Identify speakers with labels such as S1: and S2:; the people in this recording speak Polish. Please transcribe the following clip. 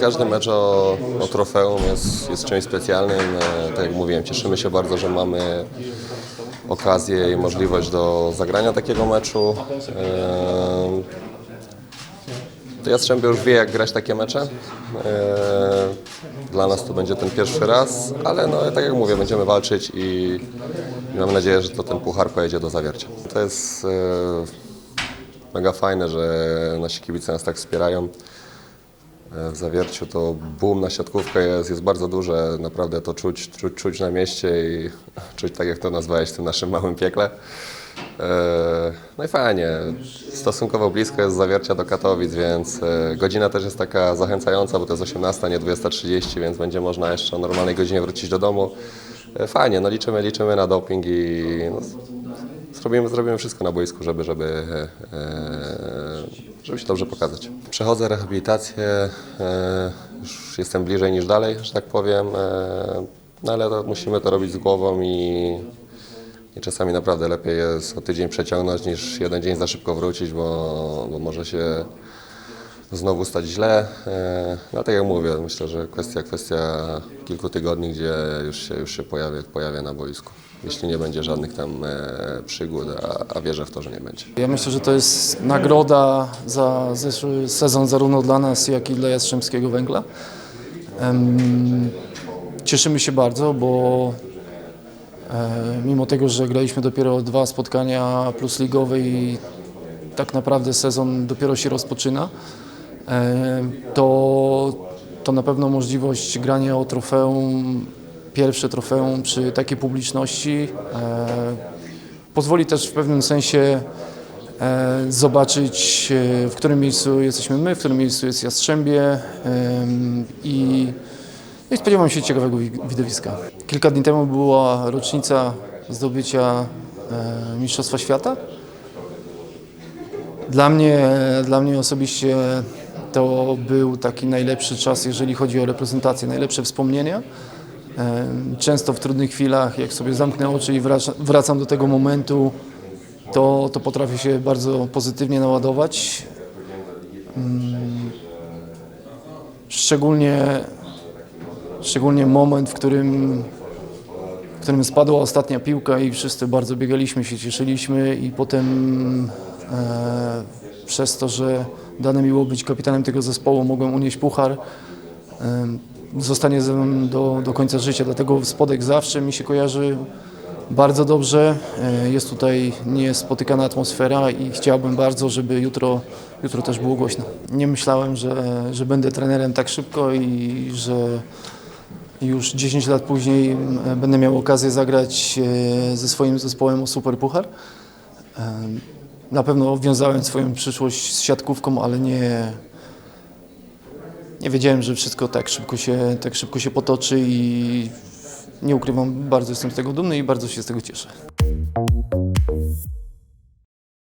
S1: każdy mecz o, o trofeum jest, jest czymś specjalnym. E, Tak jak mówiłem, cieszymy się bardzo, że mamy okazję i możliwość do zagrania takiego meczu. E, To Jastrzębie już wie, jak grać takie mecze. E, Dla nas to będzie ten pierwszy raz, ale no, tak jak mówię, będziemy walczyć i mam nadzieję, że to ten puchar pojedzie do zawiercia. To jest mega fajne, że nasi kibice nas tak wspierają. W zawierciu to boom na siatkówkę jest, jest bardzo duże, naprawdę to czuć, czuć, czuć na mieście i czuć tak jak to nazwałeś w tym naszym małym piekle. E, No i fajnie, stosunkowo blisko jest zawiercia do Katowic, więc e, godzina też jest taka zachęcająca, bo to jest 18, nie 20.30, więc będzie można jeszcze o normalnej godzinie wrócić do domu. E, Fajnie, no liczymy, liczymy na doping i no, zrobimy, zrobimy wszystko na boisku, żeby, żeby, żeby się dobrze pokazać. Przechodzę rehabilitację, e, już jestem bliżej niż dalej, że tak powiem, e, no ale to musimy to robić z głową i, i czasami naprawdę lepiej jest o tydzień przeciągnąć niż jeden dzień za szybko wrócić, bo, bo może się znowu stać źle. E, No tak jak mówię, myślę, że kwestia, kwestia kilku tygodni, gdzie już się, już się pojawię, pojawię na boisku. Jeśli nie będzie żadnych tam e, przygód, a, a wierzę w to, że nie będzie.
S2: Ja myślę, że to jest nagroda za zeszły sezon zarówno dla nas, jak i dla Jastrzębskiego Węgla. Cieszymy się bardzo, bo e, mimo tego, że graliśmy dopiero dwa spotkania plus ligowe i tak naprawdę sezon dopiero się rozpoczyna, to, to na pewno możliwość grania o trofeum, pierwsze trofeum przy takiej publiczności e, pozwoli też w pewnym sensie e, zobaczyć, e, w którym miejscu jesteśmy my, w którym miejscu jest Jastrzębie i, no i spodziewam się ciekawego wi- widowiska. Kilka dni temu była rocznica zdobycia e, Mistrzostwa Świata. Dla mnie, dla mnie osobiście to był taki najlepszy czas, jeżeli chodzi o reprezentację, najlepsze wspomnienia. E, Często w trudnych chwilach, jak sobie zamknę oczy i wraca- wracam do tego momentu, to, to potrafię się bardzo pozytywnie naładować. Mm, Szczególnie, szczególnie moment, w którym, w którym spadła ostatnia piłka i wszyscy bardzo biegaliśmy, się cieszyliśmy i potem przez to, że dane mi było być kapitanem tego zespołu, mogłem unieść puchar. E, zostanie ze mną do, do końca życia, dlatego spodek zawsze mi się kojarzy bardzo dobrze. E, Jest tutaj niespotykana atmosfera i chciałbym bardzo, żeby jutro, jutro też było głośno. Nie myślałem, że, że będę trenerem tak szybko i że już 10 lat później będę miał okazję zagrać e, ze swoim zespołem o Super Puchar. Na pewno wiązałem swoją przyszłość z siatkówką, ale nie, nie wiedziałem, że wszystko tak szybko się, tak szybko się potoczy i nie ukrywam, bardzo jestem z tego dumny i bardzo się z tego cieszę.